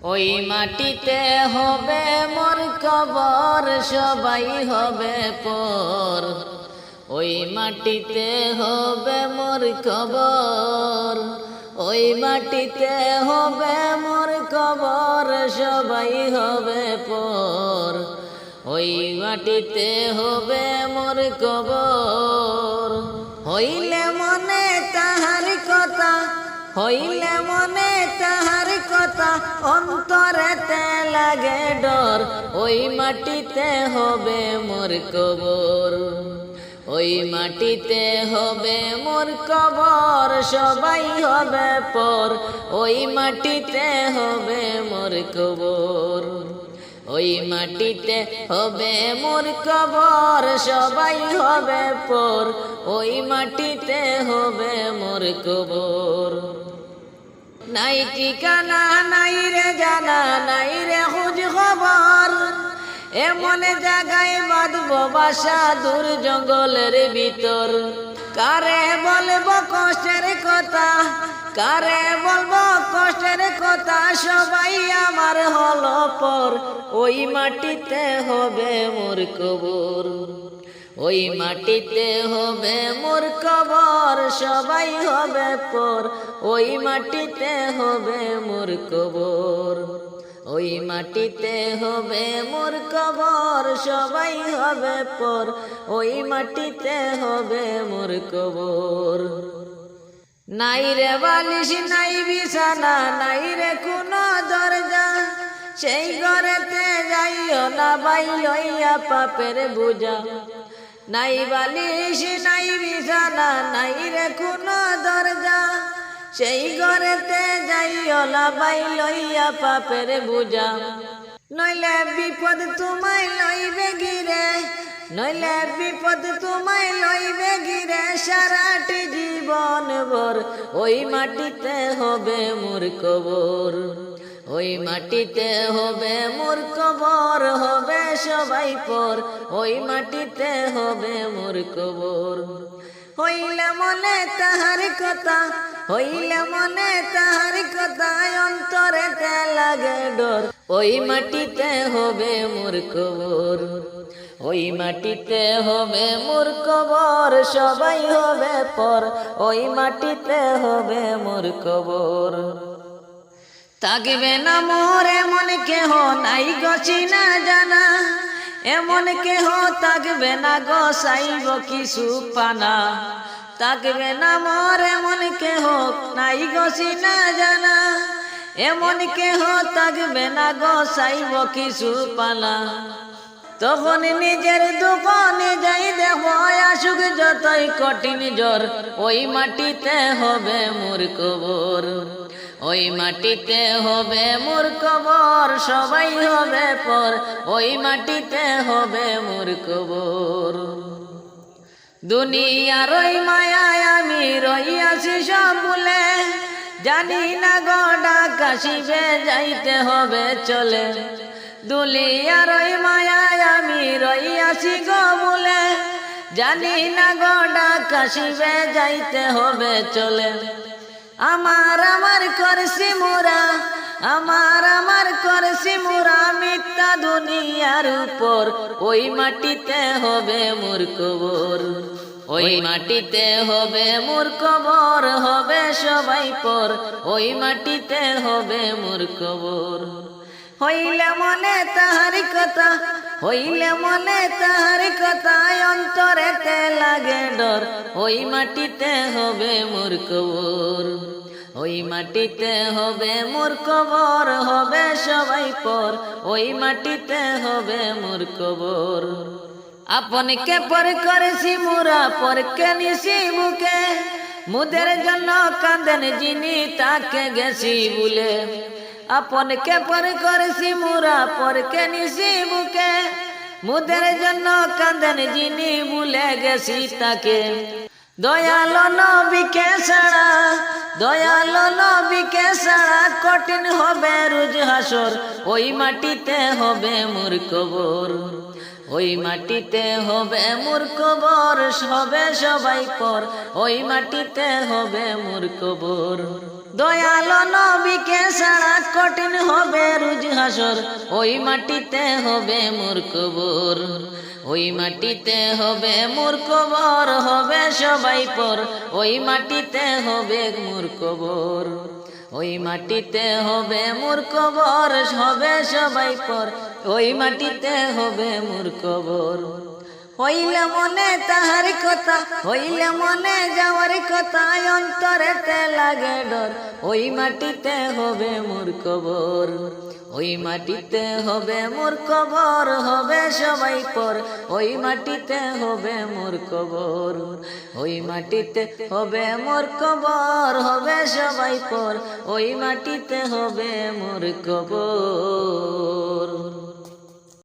ওই মাটিতে হবে মোর কবর, সবাই হবে পর। ওই মাটিতে হবে মোর কবর, ওই মাটিতে হবে মোর কবর, সবাই হবে পর। ওই মাটিতে হবে মোর কবর, হইলে মনে হইলে মনে তাহার কথা অন্তরেতে লাগে ডর। ওই মাটিতে হবে মোর কবর, ওই মাটিতে হবে মোর কবর, সবাই হবে পর। ওই মাটিতে হবে মোর কবর। ওই মাটিতে হবে মোর কবর, সবাই হবে পর। ওই মাটিতে হবে মোর কবর। নাই ঠিকানা, নাই রে জানা, নাই রে খুঁজ খবর। এমন জায়গায় বাঁধব বাসা দূর জঙ্গলের ভিতর। কারে বলব কষ্টের কথা, কারে বলব কষ্টের কথা, সবাই আমার হলো ওই মাটিতে হবে মোর কবর। ওই মাটিতে হবে মোর কবর, সবাই হবে পর। ওই মাটিতে হবে মোর কবর। ওই মাটিতে হবে মোর কবর, সবাই হবে পর। ওই মাটিতে হবে মোর কবর। নাই রে বালিশ, নাই বিছানা, নাই রে কোনো দরজা। সেই ঘরেতে যাইও না বাই লইয়া পাপের বুঝা। নাই বালিশ, নাই বিছানা, নাই রে কোনো দরজা। সেই ঘরেতে যাইও না বাই লইয়া পাপের বুঝা। নইলে বিপদ তোমায় লইবে গিরে নইলে বিপদ তোমায় লইবে গিরে সারাটি জীবন ভর ওই মাটিতে হবে মোর কবর। ওই মাটিতে হবে মোর কবর হবে সবাই পর। ওই মাটিতে হবে মোর কবর হইলে মনে তাহার কথা, হইলে মনে তাহার কথা, অন্তরে লাগে ডর। ওই মাটিতে হবে মোর কবর ওই মাটিতে হবে মোর কবর সবাই হবে পর। ওই মাটিতে হবে মোর কবর তাকবে না মোর এমন কেহ নাই গছি না জানা। এমন কেহ তাকবে না গসাইব কিছু পানা। তাকবে না মোর এমন কেহ নাই গছি না জানা। এমন কেহ তাকবে না গসাইব কিছু পানা। তখন নিজের দোকানে যাই দেব আসুক যতই কঠিন জ্বর, ওই মাটিতে হবে মোর কবর। ওই মাটিতে হবে মোর কবর সবাই হবে পর। ওই মাটিতে হবে মোর কবর দুনিয়ার ওই মায়ায় আমি রইয়াছি সব বলে জানি না গডা কাশিবে যাইতে হবে চলে। দুলিয়ার ওই মায়ায় আমি রইয়াছি গো বলে জানি না গডা কাশিবে যাইতে হবে চলে। আমার আমার করছি মোরা, আমার আমার করছি মোরা মিথ্যা দুনিয়ার উপর। ওই মাটিতে হবে মোর কবর, ওই মাটিতে হবে মোর কবর, হবে সবাই পর। ওই মাটিতে হবে মোর কবর। হইলে মনে তাহার কথা হইলে মনে তাহার কথা অন্তরেতে লাগে ডর। ওই মাটিতে হবে মোর কবর, ওই মাটিতে হবে মোর কবর, হবে সবাই পর। ওই মাটিতে হবে মোর কবর। আপনকে পর করেছি মোরা পরকে নিছি মুখে? মুদের জন্য কাঁদেন যিনি, তাকে গেছি বলে আপনকে পর করেছি মুরা পরকে নিছি বুকে। মুদের জন্য কাঁদেন যিনি ভুলে গেছি তাকে। দয়াল নবীকে সারা দয়াল নবীকে সারা কঠিন হবে রুজ হাসর। ওই মাটিতে হবে মুর কবর ওই মাটিতে হবে মোর কবর হবে সবাই পর। ওই মাটিতে হবে মোর কবর দয়ালো নবীকে সারা কঠিন হবে রুজ হাসর। ওই মাটিতে হবে মোর কবর ওই মাটিতে হবে মোর কবর হবে সবাই পর। ওই মাটিতে হবে মোর কবর ওই মাটিতে হবে মোর কবর হবে সবাই পর। ওই মাটিতে হবে মোর কবর। হইলে মনে তাহার কথা, হইলে মনে যাওয়ার কথা, অন্তরেতে লাগে ডর। ওই মাটিতে হবে মোর কবর, ওই মাটিতে হবে মোর কবর, হবে সবাই পর। ওই মাটিতে হবে মোর কবর, ওই মাটিতে হবে মোর কবর, হবে সবাই পর। ওই মাটিতে হবে মোর কবর।